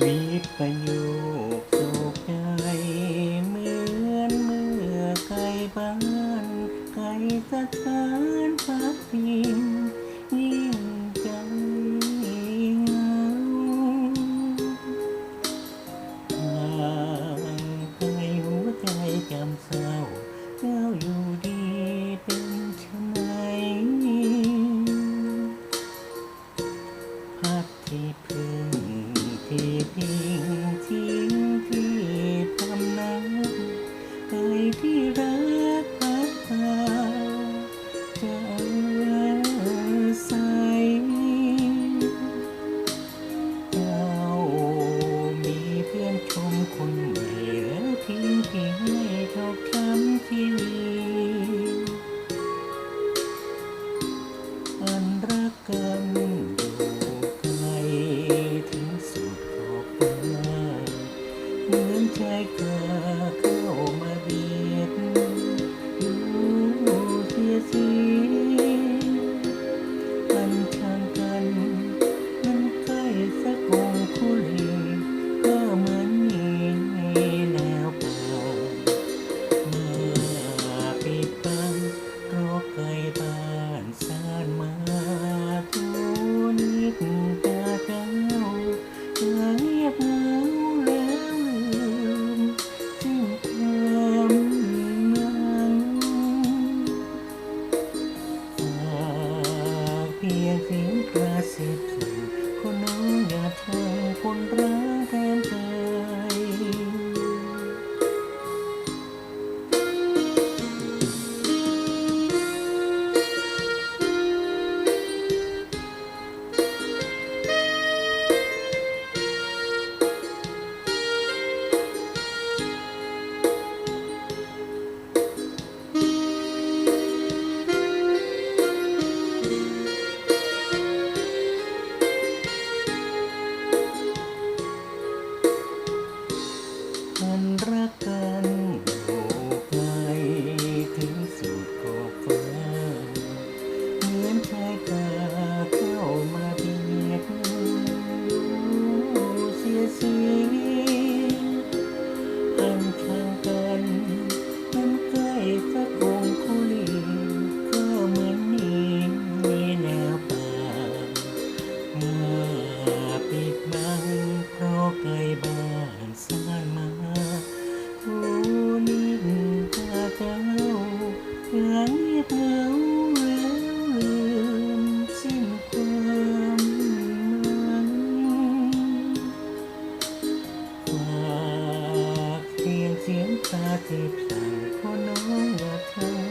วิประโยคสุขใจเหมือนเมื่อไก่บ้านไก่สถานพักพิงยิ่งใจเหงางคยหัวใจจำเศร้าเจ้าอยู่ดีเป็นชไหนพัดที่พึ่ง ที่ เพียงเสียงกระซิบคนน้องอย่าทำคนรัก หลังเงียบเหงาแวลืมสิ้นความหวังฝากเพียงเสียงตาที่พลังพอน้องรักเธอ